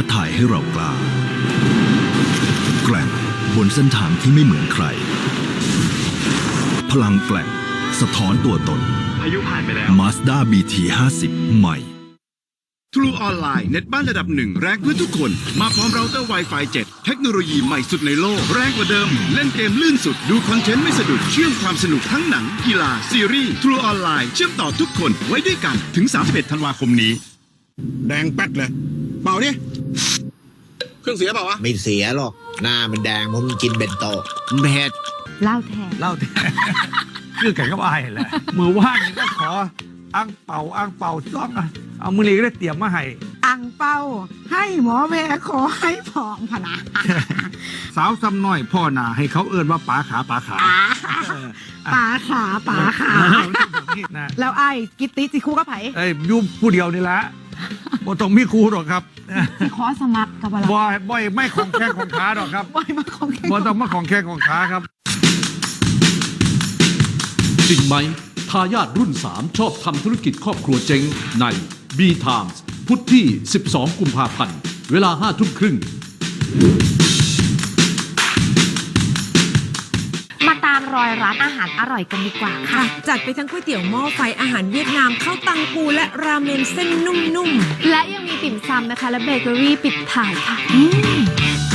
ทรงพลังท้าทายให้เรากล้า แกร่งบนเส้นทางที่ไม่เหมือนใคร พลังแกร่งสะท้อนตัวตน พายุผ่านไปแล้ว Mazda BT 50ใหม่ True Online เน็ตบ้านระดับหนึ่งแรงเพื่อทุกคน มาพร้อมเราเตอร์ Wi-Fi 7 เทคโนโลยีใหม่สุดในโลก แรงกว่าเดิม เล่นเกมลื่นสุดดูคอนเทนต์ไม่สะดุด เชื่อมความสนุกทั้งหนัง กีฬา ซีรีส์ True Online เชื่อมต่อทุกคนไว้ด้วยกันถึง 31 ธันวาคมนี้ แดงแป๊ดเลย เปล่าดิ เครื่องเสียเปล่าวะไม่เสียหรอก หน้ามันแดงเพราะมันกินเบนโตะเผ็ดเล่าแทนเล่าแต่ คือกันก็ว่าให้แหละมือว่างนี่ก็ขออังเป่าอังเป่าซ่องอะเอามือลีก็ได้เตรียมมาให้อังเป้า ให้หมอแม่ขอให้พองพนะสาวซ้ำน้อยพ่อหนาให้เขาเอิ้นว่าป๋าขาป๋าขาอ่าป๋าขาป๋าขานะแล้วไอ้กิตติสิคู่กับไผ เอ้ยอยุ่ผู้เดียวนี่ละ บ่ต้องมีครูหรอกครับสิขอสมัครกับอะไรบ่อยบ่อยไม่ของแข้งของขาหรอกครับบ่อยมาของแค่บ่ต้องมาของแข้งของขาครับ จริงไหมทายาทรุ่น 3 ชอบทำธุรกิจครอบครัวเจ๊งใน B Times พุธที่ 12 กุมภาพันธ์ เวลา5ทุ่มครึ่ง รอยร้านอาหารอร่อยกันดีกว่าค่ะ จัดไปทั้งก๋วยเตี๋ยวหม้อไฟอาหารเวียดนามข้าวตังปูและราเมนเส้นนุ่มและยังมีติ่มซำนะคะ และเบเกอรี่ปิดท้ายค่ะ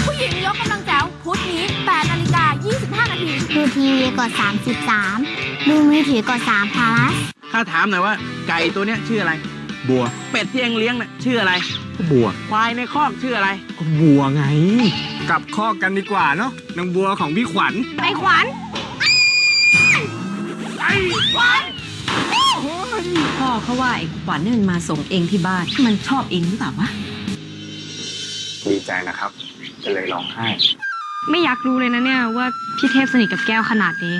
ผู้หญิงยกกำลังแจ๋วพุธนี้8นาฬิกา 25 นาทีดูทีวีกด 33 ดูมือถือกด3 plus ข้าถามหน่อยว่าไก่ตัวเนี้ยชื่ออะไร บัว เป็ดที่เองเลี้ยงน่ะชื่ออะไร บัว ควายในคอกชื่ออะไร ก็บัวไง กลับคอกกันดีกว่าเนาะนางบัวของพี่ขวัญไอ้ขวัญ ๆพ่อเขาว่าไอ้ขวัญนี่มันมาส่งเองที่บ้าน มันชอบเองหรือเปล่าวะ ดีใจนะครับ จะเลยร้องไห้ ไม่อยากรู้เลยนะเนี่ยว่าพี่เทพสนิทกับแก้วขนาดนี้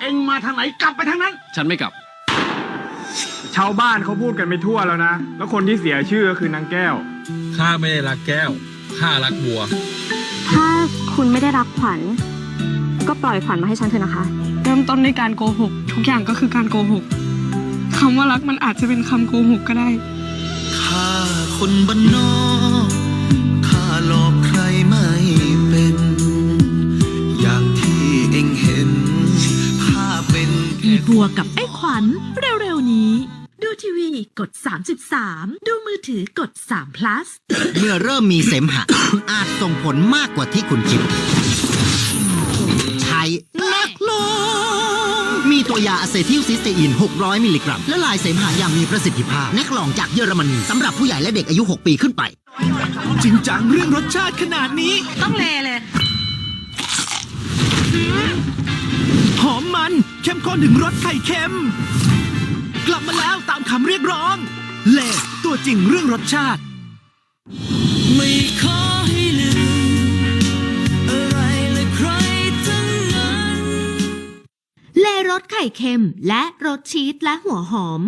เอ็งมาทางไหนกลับไปทางนั้น ฉันไม่กลับ ชาวบ้านเขาพูดกันไปทั่วแล้วนะ แล้วคนที่เสียชื่อก็คือนางแก้ว ข้าไม่ได้รักแก้ว ข้ารักบัว ถ้าคุณไม่ได้รักขวัญ ก็ปล่อยขวัญมาให้ฉันเถอะนะคะ เริ่มต้นในการโกหก ทุกอย่างก็คือการโกหกคำว่ารักมันอาจจะเป็นคำโกหกก็ได้ข้าคนบ้านนอกข้าหลอกใครไม่เป็น อย่างที่เอ็งเห็นข้าเป็นอีบัวกับไอ้ขวัญเร็วๆนี้ ดูทีวีกด 33 ดูมือถือกด3 plus เมื่อเริ่มมีเสมหะ อาจส่งผลมากกว่าที่คุณคิดใช้นัก ลงมีตัวยาอะเซทิลซิสเตอีน 600 มิลลิกรัม และลายเสมหะอย่างมีประสิทธิภาพนักลองจากเยอรมนีสำหรับผู้ใหญ่และเด็กอายุ 6 ปีขึ้นไป จริงจังเรื่องรสชาติขนาดนี้ ต้องเลเลย หอมมันเข้มข้นถึงรสไข่เค็ม กลับมาแล้วตามคำเรียกร้อง เล่ตัวจริงเรื่องรสชาติ ไม่ขอ รสไข่เค็มและรสชีสและหัวหอม